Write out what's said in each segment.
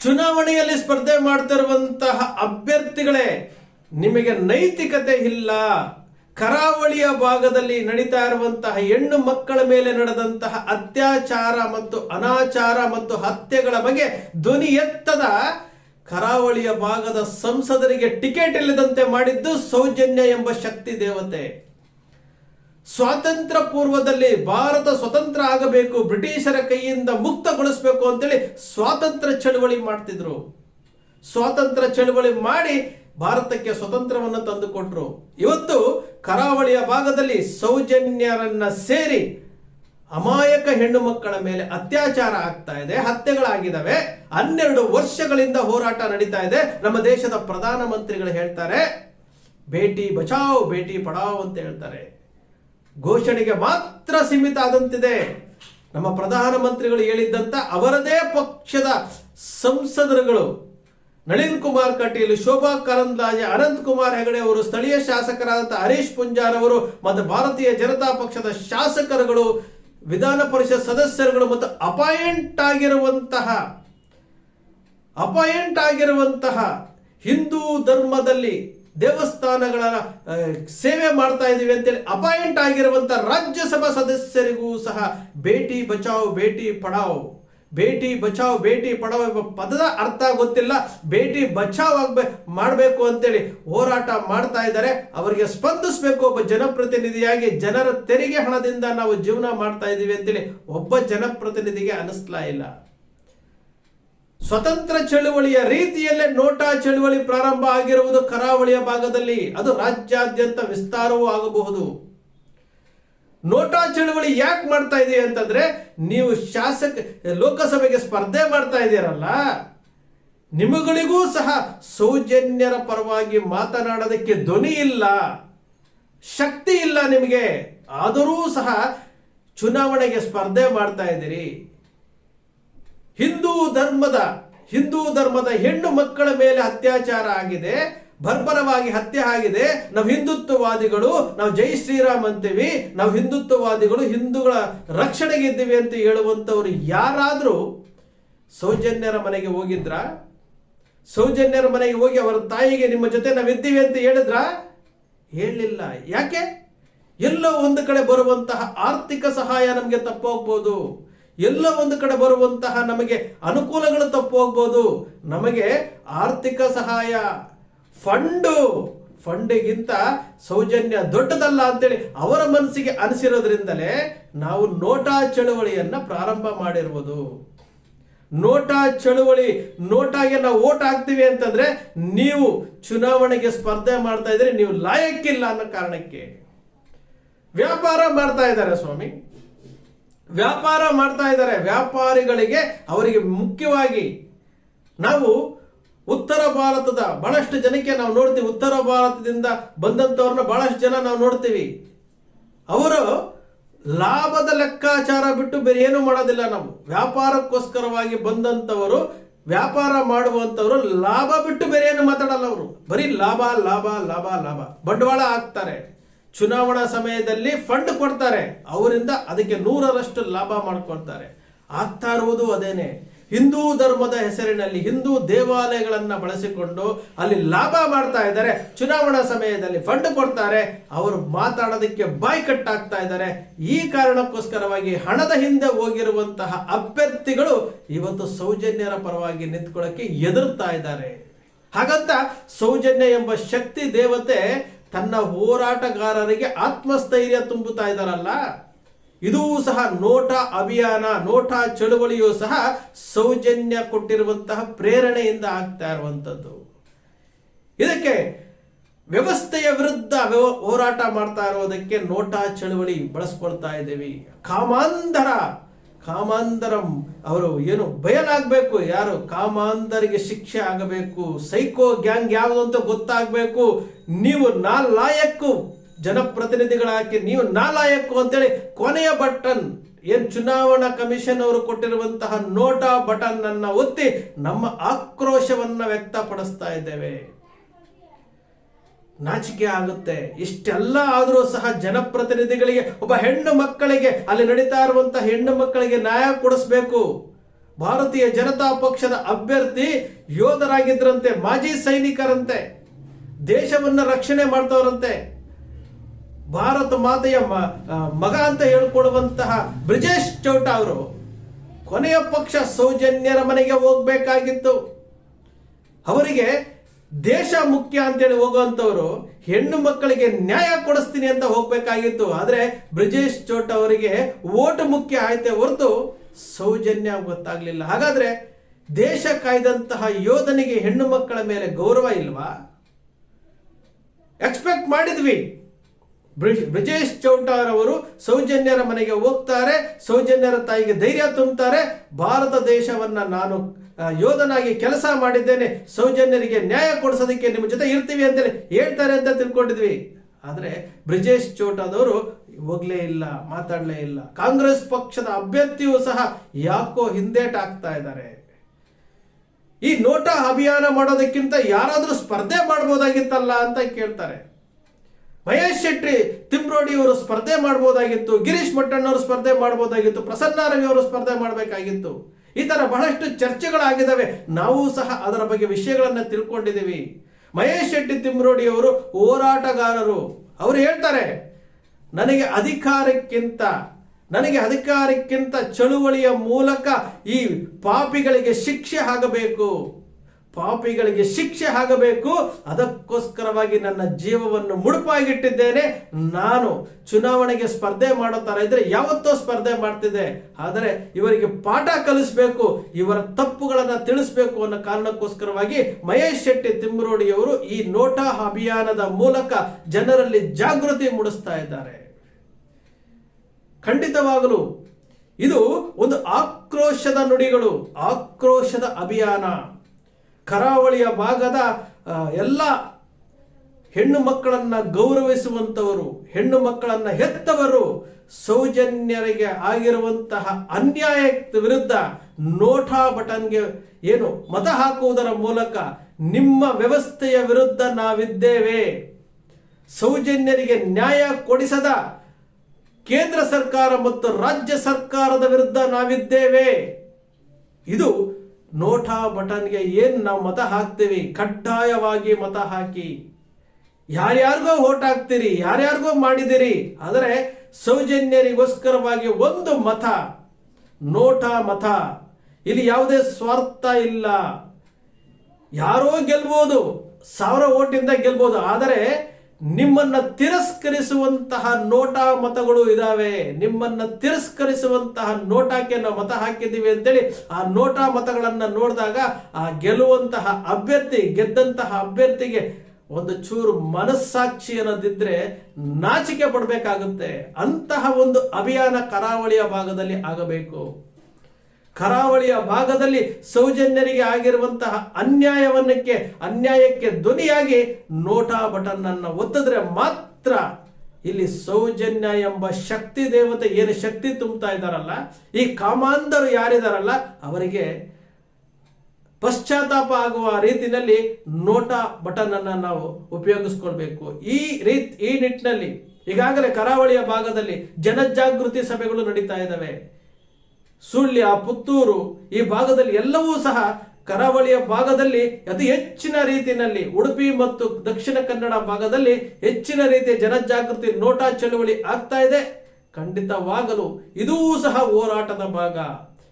ಚುನಾವಣೆಯಲ್ಲಿ ಸ್ಪರ್ಧೆ ಮಾಡ್ತಿರುವಂತಹ ಅಭ್ಯರ್ಥಿಗಳೇ, ನಿಮಗೆ ನೈತಿಕತೆ ಇಲ್ಲ. ಕರಾವಳಿಯ ಭಾಗದಲ್ಲಿ ನಡೀತಾ ಇರುವಂತಹ ಹೆಣ್ಣು ಮಕ್ಕಳ ಮೇಲೆ ನಡೆದಂತಹ ಅತ್ಯಾಚಾರ ಮತ್ತು ಅನಾಚಾರ ಮತ್ತು ಹತ್ಯೆಗಳ ಬಗ್ಗೆ ಧ್ವನಿ ಎತ್ತದ ಕರಾವಳಿಯ ಭಾಗದ ಸಂಸದರಿಗೆ ಟಿಕೆಟ್ ಇಲ್ಲದಂತೆ ಮಾಡಿದ್ದು ಸೌಜನ್ಯ ಎಂಬ ಶಕ್ತಿ ದೇವತೆ. ಸ್ವಾತಂತ್ರ್ಯ ಪೂರ್ವದಲ್ಲಿ ಭಾರತ ಸ್ವತಂತ್ರ ಆಗಬೇಕು, ಬ್ರಿಟಿಷರ ಕೈಯಿಂದ ಮುಕ್ತಗೊಳಿಸಬೇಕು ಅಂತೇಳಿ ಸ್ವಾತಂತ್ರ್ಯ ಚಳುವಳಿ ಮಾಡ್ತಿದ್ರು. ಸ್ವಾತಂತ್ರ್ಯ ಚಳವಳಿ ಮಾಡಿ ಭಾರತಕ್ಕೆ ಸ್ವತಂತ್ರವನ್ನು ತಂದುಕೊಟ್ರು. ಇವತ್ತು ಕರಾವಳಿಯ ಭಾಗದಲ್ಲಿ ಸೌಜನ್ಯರನ್ನ ಸೇರಿ ಅಮಾಯಕ ಹೆಣ್ಣು ಮಕ್ಕಳ ಮೇಲೆ ಅತ್ಯಾಚಾರ ಆಗ್ತಾ ಇದೆ, ಹತ್ಯೆಗಳಾಗಿದ್ದಾವೆ. ಹನ್ನೆರಡು ವರ್ಷಗಳಿಂದ ಹೋರಾಟ ನಡೀತಾ ಇದೆ. ನಮ್ಮ ದೇಶದ ಪ್ರಧಾನಮಂತ್ರಿಗಳು ಹೇಳ್ತಾರೆ ಭೇಟಿ ಬಚಾವ್ ಭೇಟಿ ಪಡಾವ್ ಅಂತ ಹೇಳ್ತಾರೆ. ಘೋಷಣೆಗೆ ಮಾತ್ರ ಸೀಮಿತ ಆದಂತಿದೆ. ನಮ್ಮ ಪ್ರಧಾನಮಂತ್ರಿಗಳು ಹೇಳಿದ್ದಂತ ಅವರದೇ ಪಕ್ಷದ ಸಂಸದರುಗಳು ನಳಿನ್ ಕುಮಾರ್ ಕಟೀಲ್, ಶೋಭಾ ಕರಂದ್ಲಾಜೆ, ಅನಂತ್ ಕುಮಾರ್ ಹೆಗಡೆ ಅವರು, ಸ್ಥಳೀಯ ಶಾಸಕರಾದಂಥ ಹರೀಶ್ ಪುಂಜಾರ್ ಅವರು ಮತ್ತು ಭಾರತೀಯ ಜನತಾ ಪಕ್ಷದ ಶಾಸಕರುಗಳು, ವಿಧಾನ ಪರಿಷತ್ ಸದಸ್ಯರುಗಳು ಮತ್ತು ಅಪಾಯಿಂಟ್ ಆಗಿರುವಂತಹ ಅಪಾಯಿಂಟ್ ಆಗಿರುವಂತಹ ಹಿಂದೂ ಧರ್ಮದಲ್ಲಿ ದೇವಸ್ಥಾನಗಳ ಸೇವೆ ಮಾಡ್ತಾ ಇದ್ದೀವಿ ಅಂತೇಳಿ ಅಪಾಯಿಂಟ್ ಆಗಿರುವಂಥ ರಾಜ್ಯಸಭಾ ಸದಸ್ಯರಿಗೂ ಸಹ ಬೇಟಿ ಬಚಾವ್ ಬೇಟಿ ಪಡಾವ್. ಬೇಟಿ ಬಚಾವ್ ಬೇಟಿ ಪಡಾವ್ ಎಂಬ ಪದದ ಅರ್ಥ ಗೊತ್ತಿಲ್ಲ. ಬೇಟಿ ಬಚಾವ್ ಆಗ್ಬೇ, ಮಾಡಬೇಕು ಅಂತೇಳಿ ಹೋರಾಟ ಮಾಡ್ತಾ ಇದ್ದಾರೆ. ಅವರಿಗೆ ಸ್ಪಂದಿಸಬೇಕು ಒಬ್ಬ ಜನಪ್ರತಿನಿಧಿಯಾಗಿ ಜನರ ತೆರಿಗೆ ಹಣದಿಂದ ನಾವು ಜೀವನ ಮಾಡ್ತಾ ಇದ್ದೀವಿ ಅಂತೇಳಿ ಒಬ್ಬ ಜನಪ್ರತಿನಿಧಿಗೆ ಅನಿಸ್ಲಾ ಇಲ್ಲ. ಸ್ವತಂತ್ರ ಚಳುವಳಿಯ ರೀತಿಯಲ್ಲೇ ನೋಟಾ ಚಳುವಳಿ ಪ್ರಾರಂಭ ಆಗಿರುವುದು ಕರಾವಳಿಯ ಭಾಗದಲ್ಲಿ. ಅದು ರಾಜ್ಯಾದ್ಯಂತ ವಿಸ್ತಾರವೂ ಆಗಬಹುದು. ನೋಟಾ ಚಳುವಳಿ ಯಾಕೆ ಮಾಡ್ತಾ ಇದೆ ಅಂತಂದ್ರೆ, ನೀವು ಶಾಸಕ, ಲೋಕಸಭೆಗೆ ಸ್ಪರ್ಧೆ ಮಾಡ್ತಾ ಇದ್ದೀರಲ್ಲ, ನಿಮಗಳಿಗೂ ಸಹ ಸೌಜನ್ಯರ ಪರವಾಗಿ ಮಾತನಾಡೋದಕ್ಕೆ ಧ್ವನಿ ಇಲ್ಲ, ಶಕ್ತಿ ಇಲ್ಲ ನಿಮಗೆ. ಆದರೂ ಸಹ ಚುನಾವಣೆಗೆ ಸ್ಪರ್ಧೆ ಮಾಡ್ತಾ ಇದ್ದೀರಿ. ಹಿಂದೂ ಧರ್ಮದ ಹಿಂದೂ ಧರ್ಮದ ಹೆಣ್ಣು ಮಕ್ಕಳ ಮೇಲೆ ಅತ್ಯಾಚಾರ ಆಗಿದೆ, ಬರ್ಬರವಾಗಿ ಹತ್ಯೆ ಆಗಿದೆ. ನಾವು ಹಿಂದುತ್ವವಾದಿಗಳು, ನಾವು ಜೈ ಶ್ರೀರಾಮ್ ಅಂತೀವಿ. ನಾವು ಹಿಂದುತ್ವವಾದಿಗಳು ಹಿಂದೂಗಳ ರಕ್ಷಣೆಗೆ ಇದ್ದೀವಿ ಅಂತ ಹೇಳುವಂಥವ್ರು ಯಾರಾದರೂ ಸೌಜನ್ಯರ ಮನೆಗೆ ಹೋಗಿದ್ರ? ಸೌಜನ್ಯರ ಮನೆಗೆ ಹೋಗಿ ಅವರ ತಾಯಿಗೆ ನಿಮ್ಮ ಜೊತೆ ನಾವು ಇದ್ದೀವಿ ಅಂತ ಹೇಳಿದ್ರ? ಹೇಳಲಿಲ್ಲ ಯಾಕೆ? ಎಲ್ಲೋ ಒಂದು ಕಡೆ ಬರುವಂತಹ ಆರ್ಥಿಕ ಸಹಾಯ ನಮಗೆ ತಪ್ಪೋಗ್ಬೋದು. ಎಲ್ಲೋ ಒಂದು ಕಡೆ ಬರುವಂತಹ ನಮಗೆ ಅನುಕೂಲಗಳು ತಪ್ಪು ಹೋಗ್ಬೋದು. ನಮಗೆ ಆರ್ಥಿಕ ಸಹಾಯ ಫಂಡು ಫಂಡಿಗಿಂತ ಸೌಜನ್ಯ ದೊಡ್ಡದಲ್ಲ ಅಂತೇಳಿ ಅವರ ಮನಸ್ಸಿಗೆ ಅನಿಸಿರೋದ್ರಿಂದಲೇ ನಾವು ನೋಟಾ ಚಳುವಳಿಯನ್ನ ಪ್ರಾರಂಭ ಮಾಡಿರ್ಬೋದು. ನೋಟಾ ಚಳುವಳಿ, ನೋಟಾಗೆ ನಾವು ಓಟ್ ಹಾಕ್ತೀವಿ ಅಂತಂದ್ರೆ ನೀವು ಚುನಾವಣೆಗೆ ಸ್ಪರ್ಧೆ ಮಾಡ್ತಾ ಇದ್ರೆ ನೀವು ಲಾಯಕ್ಕಿಲ್ಲ ಅನ್ನೋ ಕಾರಣಕ್ಕೆ. ವ್ಯಾಪಾರ ಮಾಡ್ತಾ ಇದ್ದಾರೆ ಸ್ವಾಮಿ. ವ್ಯಾಪಾರ ಮಾಡ್ತಾ ಇದ್ದಾರೆ. ವ್ಯಾಪಾರಿಗಳಿಗೆ ಅವರಿಗೆ ಮುಖ್ಯವಾಗಿ ನಾವು ಉತ್ತರ ಭಾರತದ ಬಹಳಷ್ಟು ಜನಕ್ಕೆ ನಾವು ನೋಡ್ತೀವಿ. ಉತ್ತರ ಭಾರತದಿಂದ ಬಂದಂಥವ್ರನ್ನ ಬಹಳಷ್ಟು ಜನ ನಾವು ನೋಡ್ತೀವಿ. ಅವರು ಲಾಭದ ಲೆಕ್ಕಾಚಾರ ಬಿಟ್ಟು ಬೇರೆ ಏನು ಮಾಡೋದಿಲ್ಲ ನಾವು ವ್ಯಾಪಾರಕ್ಕೋಸ್ಕರವಾಗಿ ಬಂದಂಥವರು ವ್ಯಾಪಾರ ಮಾಡುವಂಥವರು ಲಾಭ ಬಿಟ್ಟು ಬೇರೆ ಏನು ಮಾತಾಡಲ್ಲ ಅವರು. ಬರೀ ಲಾಭ ಲಾಭ ಲಾಭ ಲಾಭ. ಬಂಡವಾಳ ಹಾಕ್ತಾರೆ. ಚುನಾವಣಾ ಸಮಯದಲ್ಲಿ ಫಂಡ್ ಕೊಡ್ತಾರೆ. ಅವರಿಂದ ಅದಕ್ಕೆ ನೂರರಷ್ಟು ಲಾಭ ಮಾಡ್ಕೊಳ್ತಾರೆ. ಆಗ್ತಾ ಇರುವುದು ಅದೇನೆ. ಹಿಂದೂ ಧರ್ಮದ ಹೆಸರಿನಲ್ಲಿ ಹಿಂದೂ ದೇವಾಲಯಗಳನ್ನು ಬಳಸಿಕೊಂಡು ಅಲ್ಲಿ ಲಾಭ ಮಾಡ್ತಾ ಇದ್ದಾರೆ. ಚುನಾವಣಾ ಸಮಯದಲ್ಲಿ ಫಂಡ್ ಕೊಡ್ತಾರೆ. ಅವರು ಮಾತಾಡೋದಕ್ಕೆ ಬಾಯಿ ಕಟ್ಟಾಗ್ತಾ ಇದ್ದಾರೆ. ಈ ಕಾರಣಕ್ಕೋಸ್ಕರವಾಗಿ ಹಣದ ಹಿಂದೆ ಹೋಗಿರುವಂತಹ ಅಭ್ಯರ್ಥಿಗಳು ಇವತ್ತು ಸೌಜನ್ಯರ ಪರವಾಗಿ ನಿಂತ್ಕೊಳ್ಳೋಕೆ ಎದುರ್ತಾ ಇದ್ದಾರೆ. ಹಾಗಂತ ಸೌಜನ್ಯ ಎಂಬ ಶಕ್ತಿ ದೇವತೆ ತನ್ನ ಹೋರಾಟಗಾರರಿಗೆ ಆತ್ಮಸ್ಥೈರ್ಯ ತುಂಬುತ್ತಾ ಇದ್ದಾರಲ್ಲ, ಇದೂ ಸಹ ನೋಟ ಅಭಿಯಾನ, ನೋಟ ಚಳುವಳಿಯೂ ಸಹ ಸೌಜನ್ಯ ಕೊಟ್ಟಿರುವಂತಹ ಪ್ರೇರಣೆಯಿಂದ ಆಗ್ತಾ ಇರುವಂಥದ್ದು. ಇದಕ್ಕೆ ವ್ಯವಸ್ಥೆಯ ವಿರುದ್ಧ ಹೋರಾಟ ಮಾಡ್ತಾ ಇರೋದಕ್ಕೆ ನೋಟಾ ಚಳುವಳಿ ಬಳಸ್ಕೊಳ್ತಾ ಇದ್ದೀವಿ. ಕಾಮಾಂಧರ ಕಾಮಾಂಧರಂ ಅವರು ಏನು ಬಯಲಾಗಬೇಕು? ಯಾರು? ಕಾಮಾಂಧರಿಗೆ ಶಿಕ್ಷೆ ಆಗಬೇಕು. ಸೈಕೋ ಗ್ಯಾಂಗ್ ಯಾವುದು ಅಂತ ಗೊತ್ತಾಗಬೇಕು. ನೀವು ನಾ ಲಾಯಕ್ಕು ಜನಪ್ರತಿನಿಧಿಗಳಾಗಿ ನೀವು ನಾಲಾಯಕ್ಕು ಅಂತೇಳಿ ಕೊನೆಯ ಬಟನ್, ಏನ್ ಚುನಾವಣಾ ಕಮಿಷನ್ ಅವರು ಕೊಟ್ಟಿರುವಂತಹ ನೋಟಾ ಬಟನ್ ಅನ್ನ ಒತ್ತಿ ನಮ್ಮ ಆಕ್ರೋಶವನ್ನ ವ್ಯಕ್ತಪಡಿಸ್ತಾ ಇದ್ದೇವೆ. ನಾಚಿಕೆ ಆಗುತ್ತೆ. ಇಷ್ಟೆಲ್ಲ ಆದರೂ ಸಹ ಜನಪ್ರತಿನಿಧಿಗಳಿಗೆ, ಒಬ್ಬ ಹೆಣ್ಣು ಮಕ್ಕಳಿಗೆ, ಅಲ್ಲಿ ನಡೀತಾ ಇರುವಂತಹ ಹೆಣ್ಣು ಮಕ್ಕಳಿಗೆ ನ್ಯಾಯ ಕೊಡಿಸ್ಬೇಕು. ಭಾರತೀಯ ಜನತಾ ಪಕ್ಷದ ಅಭ್ಯರ್ಥಿ ಯೋಧರಾಗಿದ್ರಂತೆ, ಮಾಜಿ ಸೈನಿಕರಂತೆ, ದೇಶವನ್ನ ರಕ್ಷಣೆ ಮಾಡ್ತವರಂತೆ. ಭಾರತ ಮಾತೆಯ ಮಗ ಅಂತ ಹೇಳ್ಕೊಡುವಂತಹ ಬ್ರಿಜೇಶ್ ಚೌಟ ಅವರು, ಕೊನೆಯ ಪಕ್ಷ ಸೌಜನ್ಯರ ಮನೆಗೆ ಹೋಗ್ಬೇಕಾಗಿತ್ತು. ಅವರಿಗೆ ದೇಶ ಮುಖ್ಯ ಅಂತೇಳಿ ಹೋಗುವಂತವರು ಹೆಣ್ಣು ಮಕ್ಕಳಿಗೆ ನ್ಯಾಯ ಕೊಡಿಸ್ತೀನಿ ಅಂತ ಹೋಗ್ಬೇಕಾಗಿತ್ತು. ಆದ್ರೆ ಬ್ರಿಜೇಶ್ ಚೋಟ್ ಅವರಿಗೆ ಓಟ್ ಮುಖ್ಯ ಆಯ್ತೆ ಹೊರತು ಸೌಜನ್ಯ ಗೊತ್ತಾಗ್ಲಿಲ್ಲ. ಹಾಗಾದ್ರೆ ದೇಶ ಕಾಯ್ದಂತಹ ಯೋಧನಿಗೆ ಹೆಣ್ಣು ಮಕ್ಕಳ ಮೇಲೆ ಗೌರವ ಇಲ್ವಾ? ಎಕ್ಸ್ಪೆಕ್ಟ್ ಮಾಡಿದ್ವಿ. ಬ್ರಿಜೇಶ್ ಚೌಟಾರ್ ಅವರು ಸೌಜನ್ಯರ ಮನೆಗೆ ಹೋಗ್ತಾರೆ, ಸೌಜನ್ಯರ ತಾಯಿಗೆ ಧೈರ್ಯ ತುಂಬುತ್ತಾರೆ ಭಾರತ ದೇಶವನ್ನ ನಾನು ಯೋಧನಾಗಿ ಕೆಲಸ ಮಾಡಿದ್ದೇನೆ. ಸೌಜನ್ಯರಿಗೆ ನ್ಯಾಯ ಕೊಡಿಸೋದಕ್ಕೆ ನಿಮ್ಮ ಜೊತೆ ಇರ್ತೀವಿ ಅಂತೇಳಿ ಹೇಳ್ತಾರೆ ಅಂತ ತಿಳ್ಕೊಂಡಿದ್ವಿ. ಆದರೆ ಬ್ರಿಜೇಶ್ ಚೋಟಾದವರು ಹೋಗ್ಲೇ ಇಲ್ಲ, ಮಾತಾಡಲೇ ಇಲ್ಲ. ಕಾಂಗ್ರೆಸ್ ಪಕ್ಷದ ಅಭ್ಯರ್ಥಿಯೂ ಸಹ ಯಾಕೋ ಹಿಂದೇಟಾಗ್ತಾ ಇದ್ದಾರೆ. ಈ ನೋಟಾ ಅಭಿಯಾನ ಮಾಡೋದಕ್ಕಿಂತ ಯಾರಾದರೂ ಸ್ಪರ್ಧೆ ಮಾಡ್ಬೋದಾಗಿತ್ತಲ್ಲ ಅಂತ ಕೇಳ್ತಾರೆ. ಮಹೇಶ್ ಶೆಟ್ಟಿ, ತಿಮ್ರೋಡಿ ಅವರು ಸ್ಪರ್ಧೆ ಮಾಡ್ಬೋದಾಗಿತ್ತು, ಗಿರೀಶ್ ಮಟ್ಟಣ್ಣವರು ಸ್ಪರ್ಧೆ ಮಾಡ್ಬೋದಾಗಿತ್ತು, ಪ್ರಸನ್ನ ರವಿ ಅವರು ಸ್ಪರ್ಧೆ ಮಾಡಬೇಕಾಗಿತ್ತು. ಈ ಥರ ಬಹಳಷ್ಟು ಚರ್ಚೆಗಳಾಗಿದ್ದಾವೆ. ನಾವು ಸಹ ಅದರ ಬಗ್ಗೆ ವಿಷಯಗಳನ್ನು ತಿಳ್ಕೊಂಡಿದ್ದೀವಿ. ಮಹೇಶ್ ಶೆಟ್ಟಿ ತಿಮ್ರೋಡಿಯವರು ಹೋರಾಟಗಾರರು. ಅವರು ಹೇಳ್ತಾರೆ, ನನಗೆ ಅಧಿಕಾರಕ್ಕಿಂತ ನನಗೆ ಅಧಿಕಾರಕ್ಕಿಂತ ಚಳುವಳಿಯ ಮೂಲಕ ಈ ಪಾಪಿಗಳಿಗೆ ಶಿಕ್ಷೆ ಆಗಬೇಕು. ಪಾಪಿಗಳಿಗೆ ಶಿಕ್ಷೆ ಆಗಬೇಕು. ಅದಕ್ಕೋಸ್ಕರವಾಗಿ ನನ್ನ ಜೀವವನ್ನು ಮುಡುಪಾಗಿಟ್ಟಿದ್ದೇನೆ. ನಾನು ಚುನಾವಣೆಗೆ ಸ್ಪರ್ಧೆ ಮಾಡೋ ತರ ಇದ್ರೆ ಯಾವತ್ತೋ ಸ್ಪರ್ಧೆ ಮಾಡ್ತಿದ್ದೆ. ಆದರೆ ಇವರಿಗೆ ಪಾಠ ಕಲಿಸ್ಬೇಕು, ಇವರ ತಪ್ಪುಗಳನ್ನು ತಿಳಿಸ್ಬೇಕು ಅನ್ನೋ ಕಾರಣಕ್ಕೋಸ್ಕರವಾಗಿ ಮಹೇಶ್ ಶೆಟ್ಟಿ ತಿಮ್ಮರೋಡಿಯವರು ಈ ನೋಟಾ ಅಭಿಯಾನದ ಮೂಲಕ ಜನರಲ್ಲಿ ಜಾಗೃತಿ ಮೂಡಿಸ್ತಾ ಇದ್ದಾರೆ. ಖಂಡಿತವಾಗಲು ಇದು ಒಂದು ಆಕ್ರೋಶದ ನುಡಿಗಳು, ಆಕ್ರೋಶದ ಅಭಿಯಾನ. ಕರಾವಳಿಯ ಭಾಗದ ಎಲ್ಲ ಹೆಣ್ಣು ಮಕ್ಕಳನ್ನು ಗೌರವಿಸುವಂತವರು, ಹೆಣ್ಣು ಮಕ್ಕಳನ್ನು ಹೆತ್ತವರು ಸೌಜನ್ಯರಿಗೆ ಆಗಿರುವಂತಹ ಅನ್ಯಾಯ ವಿರುದ್ಧ ನೋಟಾ ಬಟನ್ಗೆ ಏನು ಮತ ಹಾಕುವುದರ ಮೂಲಕ ನಿಮ್ಮ ವ್ಯವಸ್ಥೆಯ ವಿರುದ್ಧ ನಾವಿದ್ದೇವೆ. ಸೌಜನ್ಯರಿಗೆ ನ್ಯಾಯ ಕೊಡಿಸದ ಕೇಂದ್ರ ಸರ್ಕಾರ ಮತ್ತು ರಾಜ್ಯ ಸರ್ಕಾರದ ವಿರುದ್ಧ ನಾವಿದ್ದೇವೆ. ಇದು ನೋಟಾ ಬಟನ್ಗೆ ಏನು ನಾವು ಮತ ಹಾಕ್ತೀವಿ? ಕಡ್ಡಾಯವಾಗಿ ಮತ ಹಾಕಿ. ಯಾರ್ಯಾರಿಗೋ ಓಟ್ ಹಾಕ್ತೀರಿ? ಯಾರ್ಯಾರಿಗೋ ಮಾಡಿದಿರಿ ಆದರೆ ಸೌಜನ್ಯರಿಗೋಸ್ಕರವಾಗಿ ಒಂದು ಮತ, ನೋಟಾ ಮತ. ಇಲ್ಲಿ ಯಾವುದೇ ಸ್ವಾರ್ಥ ಇಲ್ಲ. ಯಾರೋ ಗೆಲ್ಬೋದು, ಸಾವಿರ ಓಟಿಂದ ಗೆಲ್ಬೋದು. ಆದರೆ ನಿಮ್ಮನ್ನ ತಿರಸ್ಕರಿಸುವಂತಹ ನೋಟಾ ಮತಗಳು ಇದಾವೆ. ನಿಮ್ಮನ್ನ ತಿರಸ್ಕರಿಸುವಂತಹ ನೋಟಾಕ್ಕೆ ನಾವು ಮತ ಹಾಕಿದ್ದೀವಿ ಅಂತೇಳಿ ಆ ನೋಟಾ ಮತಗಳನ್ನ ನೋಡಿದಾಗ ಆ ಗೆಲ್ಲುವಂತಹ ಅಭ್ಯರ್ಥಿ, ಗೆದ್ದಂತಹ ಅಭ್ಯರ್ಥಿಗೆ ಒಂದು ಚೂರು ಮನಸ್ಸಾಕ್ಷಿ ಅನ್ನೋದಿದ್ರೆ ನಾಚಿಕೆ ಪಡಬೇಕಾಗುತ್ತೆ. ಅಂತಹ ಒಂದು ಅಭಿಯಾನ ಕರಾವಳಿಯ ಭಾಗದಲ್ಲಿ ಆಗಬೇಕು. ಕರಾವಳಿಯ ಭಾಗದಲ್ಲಿ ಸೌಜನ್ಯರಿಗೆ ಆಗಿರುವಂತಹ ಅನ್ಯಾಯವನ್ನಕ್ಕೆ, ಅನ್ಯಾಯಕ್ಕೆ ಧ್ವನಿಯಾಗಿ ನೋಟಾ ಬಟನ್ ಅನ್ನು ಒತ್ತಿದ್ರೆ ಮಾತ್ರ ಇಲ್ಲಿ ಸೌಜನ್ಯ ಎಂಬ ಶಕ್ತಿ ದೇವತೆ ಏನು ಶಕ್ತಿ ತುಂಬುತ್ತಾ ಇದ್ದಾರಲ್ಲ, ಈ ಕಾಮಾಂಧರು ಯಾರಿದಾರಲ್ಲ, ಅವರಿಗೆ ಪಶ್ಚಾತ್ತಾಪ ಆಗುವ ರೀತಿಯಲ್ಲಿ ನೋಟಾ ಬಟನ್ ಅನ್ನು ನಾವು ಉಪಯೋಗಿಸ್ಕೊಳ್ಬೇಕು. ಈ ರೀತಿ, ಈ ನಿಟ್ಟಿನಲ್ಲಿ ಈಗಾಗಲೇ ಕರಾವಳಿಯ ಭಾಗದಲ್ಲಿ ಜನಜಾಗೃತಿ ಸಭೆಗಳು ನಡೀತಾ ಇದ್ದಾವೆ. ಸುಳ್ಯ, ಪುತ್ತೂರು ಈ ಭಾಗದಲ್ಲಿ ಎಲ್ಲವೂ ಸಹ ಕರಾವಳಿಯ ಭಾಗದಲ್ಲಿ ಅತಿ ಹೆಚ್ಚಿನ ರೀತಿಯಲ್ಲಿ, ಉಡುಪಿ ಮತ್ತು ದಕ್ಷಿಣ ಕನ್ನಡ ಭಾಗದಲ್ಲಿ ಹೆಚ್ಚಿನ ರೀತಿಯ ಜನಜಾಗೃತಿ, ನೋಟಾ ಚಳುವಳಿ ಆಗ್ತಾ ಇದೆ. ಖಂಡಿತವಾಗಲು ಇದೂ ಸಹ ಹೋರಾಟದ ಭಾಗ.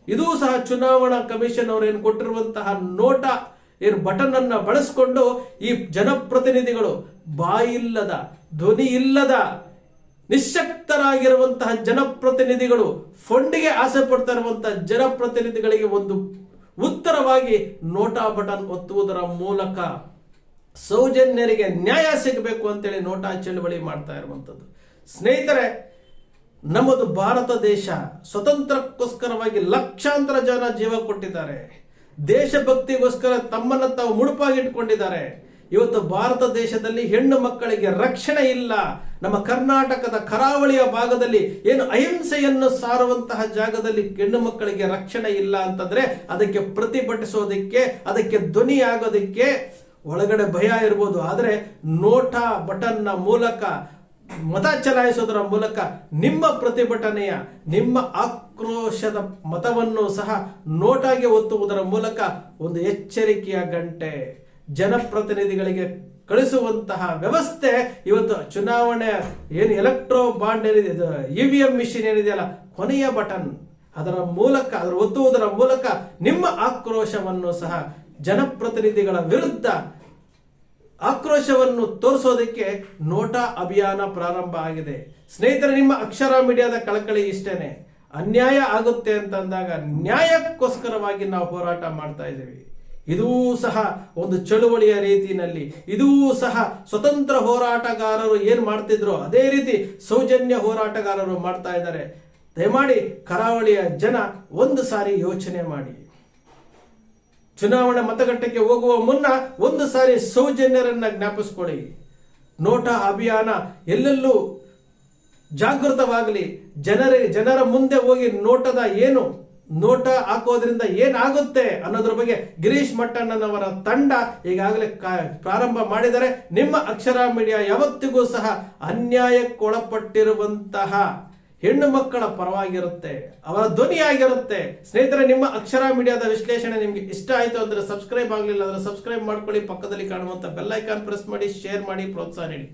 ಇದೂ ಸಹ ಚುನಾವಣಾ ಕಮಿಷನ್ ಅವರು ಏನು ಕೊಟ್ಟಿರುವಂತಹ ನೋಟಾ, ಏನು ಬಟನ್ ಅನ್ನ ಬಳಸಿಕೊಂಡು ಈ ಜನಪ್ರತಿನಿಧಿಗಳು, ಬಾಯಿಲ್ಲದ, ಧ್ವನಿ ಇಲ್ಲದ ನಿಶಕ್ತರಾಗಿರುವಂತಹ ಜನಪ್ರತಿನಿಧಿಗಳು ಫಂಡಿಗೆ ಆಸೆ ಪಡ್ತಾ ಇರುವಂತಹ ಜನಪ್ರತಿನಿಧಿಗಳಿಗೆ ಒಂದು ಉತ್ತರವಾಗಿ ನೋಟಾ ಬಟನ್ ಒತ್ತುವುದರ ಮೂಲಕ ಸೌಜನ್ಯರಿಗೆ ನ್ಯಾಯ ಸಿಗಬೇಕು ಅಂತೇಳಿ ನೋಟಾ ಚಳವಳಿ ಮಾಡ್ತಾ ಇರುವಂಥದ್ದು ಸ್ನೇಹಿತರೆ, ನಮ್ಮದು ಭಾರತ ದೇಶ ಸ್ವತಂತ್ರಕ್ಕೋಸ್ಕರವಾಗಿ ಲಕ್ಷಾಂತರ ಜನ ಜೀವ ಕೊಟ್ಟಿದ್ದಾರೆ. ದೇಶಭಕ್ತಿಗೋಸ್ಕರ ತಮ್ಮನ್ನ ತಾವು ಮುಡುಪಾಗಿಟ್ಕೊಂಡಿದ್ದಾರೆ. ಇವತ್ತು ಭಾರತ ದೇಶದಲ್ಲಿ ಹೆಣ್ಣು ಮಕ್ಕಳಿಗೆ ರಕ್ಷಣೆ ಇಲ್ಲ. ನಮ್ಮ ಕರ್ನಾಟಕದ ಕರಾವಳಿಯ ಭಾಗದಲ್ಲಿ ಏನು ಅಹಿಂಸೆಯನ್ನು ಸಾರುವಂತಹ ಜಾಗದಲ್ಲಿ ಹೆಣ್ಣು ಮಕ್ಕಳಿಗೆ ರಕ್ಷಣೆ ಇಲ್ಲ ಅಂತಂದ್ರೆ ಅದಕ್ಕೆ ಪ್ರತಿಭಟಿಸೋದಕ್ಕೆ, ಅದಕ್ಕೆ ಧ್ವನಿ ಆಗೋದಕ್ಕೆ ಒಳಗಡೆ ಭಯ ಇರ್ಬೋದು. ಆದರೆ ನೋಟಾ ಬಟನ್ನ ಮೂಲಕ, ಮತ ಚಲಾಯಿಸೋದರ ಮೂಲಕ ನಿಮ್ಮ ಪ್ರತಿಭಟನೆಯ, ನಿಮ್ಮ ಆಕ್ರೋಶದ ಮತವನ್ನು ಸಹ ನೋಟಾಗೆ ಒತ್ತುವುದರ ಮೂಲಕ ಒಂದು ಎಚ್ಚರಿಕೆಯ ಗಂಟೆ. ಜನಪ್ರತಿನಿಧಿಗಳಿಗೆ ಕಳಿಸುವಂತಹ ವ್ಯವಸ್ಥೆ ಇವತ್ತು ಚುನಾವಣೆ ಏನು ಎಲೆಕ್ಟ್ರೋ ಬಾಂಡ್ ಏನಿದೆ ಇ ವಿ ಎಂ ಮಿಷಿನ್ ಏನಿದೆಯಲ್ಲ ಕೊನೆಯ ಬಟನ್ ಅದರ ಮೂಲಕ, ಅದರ ಒತ್ತುವುದರ ಮೂಲಕ ನಿಮ್ಮ ಆಕ್ರೋಶವನ್ನು ಸಹ ಜನಪ್ರತಿನಿಧಿಗಳ ವಿರುದ್ಧ ಆಕ್ರೋಶವನ್ನು ತೋರಿಸೋದಕ್ಕೆ ನೋಟಾ ಅಭಿಯಾನ ಪ್ರಾರಂಭ ಆಗಿದೆ. ಸ್ನೇಹಿತರೆ, ನಿಮ್ಮ ಅಕ್ಷರ ಮೀಡಿಯಾದ ಕಳಕಳಿ ಇಷ್ಟೇನೆ. ಅನ್ಯಾಯ ಆಗುತ್ತೆ ಅಂತಂದಾಗ ನ್ಯಾಯಕ್ಕೋಸ್ಕರವಾಗಿ ನಾವು ಹೋರಾಟ ಮಾಡ್ತಾ ಇದ್ದೀವಿ. ಇದೂ ಸಹ ಒಂದು ಚಳುವಳಿಯ ರೀತಿಯಲ್ಲಿ, ಇದೂ ಸಹ ಸ್ವತಂತ್ರ ಹೋರಾಟಗಾರರು ಏನು ಮಾಡ್ತಿದ್ರು? ಅದೇ ರೀತಿ ಸೌಜನ್ಯ ಹೋರಾಟಗಾರರು ಮಾಡ್ತಾ ಇದ್ದಾರೆ. ದಯಮಾಡಿ ಕರಾವಳಿಯ ಜನ ಒಂದು ಸಾರಿ ಯೋಚನೆ ಮಾಡಿ. ಚುನಾವಣೆ ಮತಗಟ್ಟೆಗೆ ಹೋಗುವ ಮುನ್ನ ಒಂದು ಸಾರಿ ಸೌಜನ್ಯರನ್ನ ಜ್ಞಾಪಿಸ್ಕೊಳ್ಳಿ ನೋಟಾ, ಅಭಿಯಾನ ಎಲ್ಲೆಲ್ಲೂ ಜಾಗೃತವಾಗಲಿ. ಜನರ ಜನರ ಮುಂದೆ ಹೋಗಿ ನೋಟದ ಏನು? ನೋಟ ಹಾಕೋದ್ರಿಂದ ಏನಾಗುತ್ತೆ ಅನ್ನೋದ್ರ ಬಗ್ಗೆ ಗಿರೀಶ್ ಮಟ್ಟಣ್ಣನವರ ತಂಡ ಈಗಾಗಲೇ ಪ್ರಾರಂಭ ಮಾಡಿದರೆ ನಿಮ್ಮ ಅಕ್ಷರ ಮೀಡಿಯಾ ಯಾವತ್ತಿಗೂ ಸಹ ಅನ್ಯಾಯಕ್ಕೊಳಪಟ್ಟಿರುವಂತಹ ಹೆಣ್ಣು ಮಕ್ಕಳ ಪರವಾಗಿರುತ್ತೆ, ಅವರ ಧ್ವನಿಯಾಗಿರುತ್ತೆ. ಸ್ನೇಹಿತರೆ, ನಿಮ್ಮ ಅಕ್ಷರ ಮೀಡಿಯಾದ ವಿಶ್ಲೇಷಣೆ ನಿಮ್ಗೆ ಇಷ್ಟ ಆಯ್ತು ಅಂದ್ರೆ ಸಬ್ಸ್ಕ್ರೈಬ್ ಆಗಲಿಲ್ಲ ಅಂದ್ರೆ ಸಬ್ಸ್ಕ್ರೈಬ್ ಮಾಡ್ಕೊಳ್ಳಿ. ಪಕ್ಕದಲ್ಲಿ ಕಾಣುವಂತ ಬೆಲ್ಲೈಕಾನ್ ಪ್ರೆಸ್ ಮಾಡಿ, ಶೇರ್ ಮಾಡಿ, ಪ್ರೋತ್ಸಾಹ ನೀಡಿ.